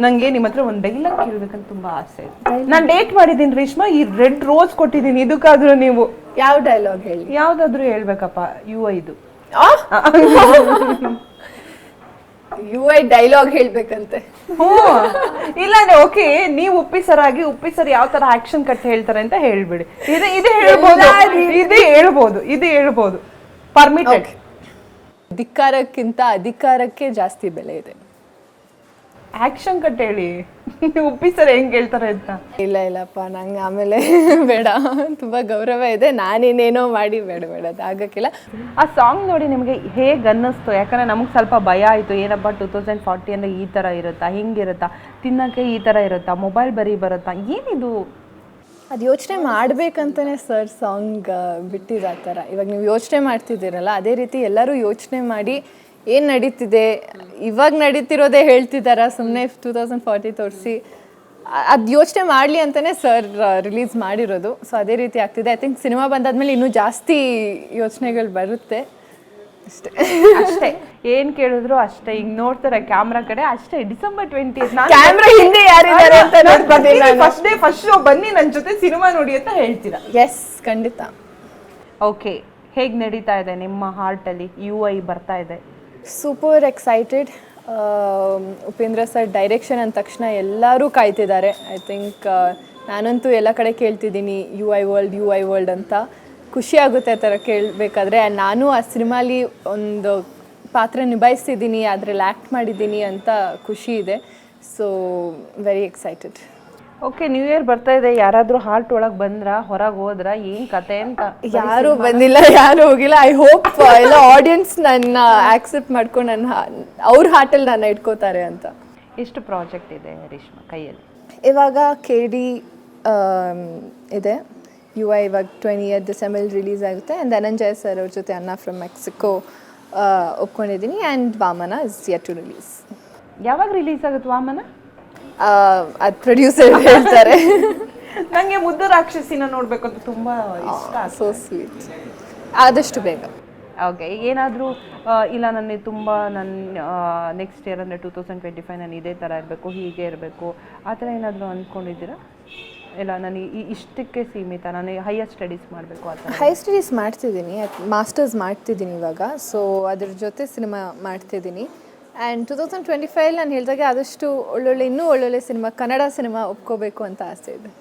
ನಂಗೆ ನಿಮ್ಮ ಹತ್ರ ಒಂದ್ ಡೈಲಾಗ್ ಕೇಳ್ಬೇಕಂತ ತುಂಬಾ ಆಸೆ ಇದೆ. ನಾನು ಡೇಟ್ ಮಾಡಿದೀನಿ ರೇಷ್ಮಾ ಈ ರೆಡ್ ರೋಸ್ ಕೊಟ್ಟಿದ್ದೀನಿ. ಇದಕ್ಕಾದ್ರೂ ನೀವು ಯಾವ ಡೈಲಾಗ್ ಹೇಳಿ? ಯಾವ್ದಾದ್ರು ಹೇಳ್ಬೇಕಪ್ಪ ಯು ಇದು ಯು ಐ ಡೈಲಾಗ್ ಹೇಳ್ಬೇಕಂತೆ. ಇಲ್ಲ ಓಕೆ ನೀವು ಉಪ್ಪಿಸರಾಗಿ ಉಪ್ಪಿಸರ್ ಯಾವ ತರ ಆಕ್ಷನ್ ಕಟ್ ಹೇಳ್ತಾರೆ ಅಂತ ಹೇಳ್ಬಿಡಿ. ಇದು ಇದು ಹೇಳ್ಬೋದು. ಇದು ಹೇಳ್ಬೋದು. ಇದು ಹೇಳ್ಬೋದು. ಪರ್ಮಿಟೆಡ್ ಧಿಕ್ಕಾರಕ್ಕಿಂತ ಅಧಿಕಾರಕ್ಕೆ ಜಾಸ್ತಿ ಬೆಲೆ ಇದೆ. ಆಕ್ಷನ್ ಕಟ್ ಹೇಳಿ ಉಪ್ಪಿಸರ್ ಹೆಂಗ್ ಹೇಳ್ತಾರೆ ಅಂತ. ಇಲ್ಲ ಇಲ್ಲಪ್ಪ ನಂಗೆ ಆಮೇಲೆ ಬೇಡ. ತುಂಬ ಗೌರವ ಇದೆ. ನಾನೇನೇನೋ ಮಾಡಿ ಬೇಡ ಬೇಡ ಅದು ಆಗಕ್ಕಿಲ್ಲ. ಆ ಸಾಂಗ್ ನೋಡಿ ನಿಮಗೆ ಹೇಗೆ ಅನ್ನಿಸ್ತು? ಯಾಕಂದ್ರೆ ನಮಗೆ ಸ್ವಲ್ಪ ಭಯ ಆಯಿತು. ಏನಪ್ಪ ಟೂ ತೌಸಂಡ್ ಫಾರ್ಟಿ ಅಂದರೆ ಈ ಥರ ಇರುತ್ತಾ? ಹಿಂಗಿರುತ್ತಾ? ತಿನ್ನೋಕ್ಕೆ ಈ ಥರ ಇರುತ್ತಾ? ಮೊಬೈಲ್ ಬರೀ ಬರುತ್ತಾ? ಏನಿದು? ಅದು ಯೋಚನೆ ಮಾಡ್ಬೇಕಂತಾನೆ ಸರ್ ಸಾಂಗ್ ಬಿಟ್ಟಿದ್ದು ಆ ಥರ ಇವಾಗ ನೀವು ಯೋಚನೆ ಮಾಡ್ತಿದ್ದೀರಲ್ಲ ಅದೇ ರೀತಿ ಎಲ್ಲರೂ ಯೋಚನೆ ಮಾಡಿ ಏನು ನಡೀತಿದೆ? ಇವಾಗ ನಡೀತಿರೋದೇ ಹೇಳ್ತಿದ್ದಾರಾ ಸುಮ್ಮನೆ ಟೂ ತೌಸಂಡ್ ಫಾರ್ಟಿ ತೋರಿಸಿ. ಅದು ಯೋಚನೆ ಮಾಡಲಿ ಅಂತಲೇ ಸರ್ ರಿಲೀಸ್ ಮಾಡಿರೋದು. ಸೊ ಅದೇ ರೀತಿ ಆಗ್ತಿದೆ. ಐ ಥಿಂಕ್ ಸಿನಿಮಾ ಬಂದಾದ್ಮೇಲೆ ಇನ್ನೂ ಜಾಸ್ತಿ ಯೋಚನೆಗಳು ಬರುತ್ತೆ. ಅಷ್ಟೇ. ಅಷ್ಟೇ. ಏನ್ ಕೇಳಿದ್ರು ಅಷ್ಟೇ. ಈಗ ನೋಡ್ತಾರೆ ಕ್ಯಾಮ್ರಾ ಕಡೆ. ಅಷ್ಟೇ. ಡಿಸೆಂಬರ್ ಟ್ವೆಂಟಿ ಕ್ಯಾಮ್ರಾ ಹಿಂದೆ ಯಾರಿದ್ದಾರೆ ಅಂತ ಫಸ್ಟ್ ಡೇ ಫಸ್ಟ್ ಶೋ ಬನ್ನಿ ನನ್ನ ಜೊತೆ ಸಿನಿಮಾ ನೋಡಿ ಅಂತ ಹೇಳ್ತೀರಾ? ಎಸ್ ಖಂಡಿತ. ಓಕೆ ಹೇಗ್ ನಡೀತಾ ಇದೆ ನಿಮ್ಮ ಹಾರ್ಟ್ ಅಲ್ಲಿ? ಯು ಐ ಬರ್ತಾ ಇದೆ. Super excited Upendra sir direction ಅಂದ ತಕ್ಷಣ ಎಲ್ಲರೂ ಕಾಯ್ತಿದ್ದಾರೆ. ಐ ಥಿಂಕ್ ನಾನಂತೂ ಎಲ್ಲ ಕಡೆ ಕೇಳ್ತಿದ್ದೀನಿ U I world U I world ಅಂತ. ಖುಷಿ ಆಗುತ್ತೆ ಆ ಥರ ಕೇಳಬೇಕಾದ್ರೆ. ನಾನು ಆ ಸಿನಿಮಾಲಿ ಒಂದು ಪಾತ್ರ ನಿಭಾಯಿಸ್ತಿದ್ದೀನಿ ಅದರಲ್ಲಿ ಆ್ಯಕ್ಟ್ ಮಾಡಿದ್ದೀನಿ ಅಂತ ಖುಷಿ ಇದೆ. So very excited okay new year ಬರ್ತಾ ಇದೆ. ಯಾರಾದ್ರೂ ಹಾರ್ಟ್ ಒಳಗೆ ಬಂದ್ರ ಹೊರಗೆ ಹೋದ್ರ ಏನ್ ಕತೆ ಅಂತ? ಯಾರು ಬಂದಿಲ್ಲ ಯಾರು ಹೋಗಿಲ್ಲ. ಐ ಹೋಪ್ ಎಲ್ಲ ಆಡಿಯನ್ಸ್ ನನ್ನ ಆಕ್ಸೆಪ್ಟ್ ಮಾಡ್ಕೊಂಡು ನನ್ನ ಅವ್ರ ಹಾರ್ಟಲ್ಲಿ ನನ್ನ ಇಟ್ಕೋತಾರೆ ಅಂತ. ಎಷ್ಟು ಪ್ರಾಜೆಕ್ಟ್ ಇದೆ ರೇಷ್ಮಾ ಕೈಯಲ್ಲಿ. ಇವಾಗ ಕೆ ಡಿ ಇದೆ. ಯು ಐ ಇವಾಗ ಟ್ವೆಂಟಿ ಇಯರ್ ಡಿಸೆಂಬರ್ ರಿಲೀಸ್ ಆಗುತ್ತೆ. ಆ್ಯಂಡ್ ಧನಂಜಯ ಸರ್ ಅವ್ರ ಜೊತೆ ಅನ್ನ from Mexico ಒಪ್ಕೊಂಡಿದ್ದೀನಿ. And Vamana is yet to release ಯಾವಾಗ ರಿಲೀಸ್ ಆಗುತ್ತೆ ವಾಮನ ಅದು ಪ್ರೊಡ್ಯೂಸರ್ ಹೇಳ್ತಾರೆ. ನಂಗೆ ಮುದ್ದು ರಾಕ್ಷಸಿನ ನೋಡ್ಬೇಕು ಅಂತ ತುಂಬಾ ಇಷ್ಟ ಸೋ ಸ್ವೀಟ್ ಆದಷ್ಟು ಬೇಗ. ಓಕೆ ಏನಾದರೂ ಇಲ್ಲ ನನಗೆ ತುಂಬ ನನ್ನ ನೆಕ್ಸ್ಟ್ ಇಯರ್ ಅಂದರೆ ಟೂ ತೌಸಂಡ್ ಟ್ವೆಂಟಿ ಫೈವ್ ನಾನು ಇದೇ ಥರ ಇರಬೇಕು ಹೀಗೆ ಇರಬೇಕು ಆ ಥರ ಏನಾದರೂ ಅಂದ್ಕೊಂಡಿದ್ದೀರಾ ಇಲ್ಲ ನಾನು ಈ ಇಷ್ಟಕ್ಕೆ ಸೀಮಿತ ನಾನು ಹೈಯರ್ ಸ್ಟಡೀಸ್ ಮಾಡಬೇಕು ಆ ಹೈಯರ್ ಸ್ಟಡೀಸ್ ಮಾಡ್ತಿದ್ದೀನಿ ಮಾಸ್ಟರ್ಸ್ ಮಾಡ್ತಿದ್ದೀನಿ ಇವಾಗ ಸೊ ಅದ್ರ ಜೊತೆ ಸಿನಿಮಾ ಮಾಡ್ತಿದ್ದೀನಿ. And two thousand twenty five ನಾನು ಹೇಳಿದಾಗೆ ಆದಷ್ಟು ಒಳ್ಳೊಳ್ಳೆ, ಇನ್ನೂ ಒಳ್ಳೊಳ್ಳೆ ಸಿನಿಮಾ, ಕನ್ನಡ ಸಿನಿಮಾ ಒಪ್ಕೋಬೇಕು ಅಂತ ಆಸೆ ಇದೆ.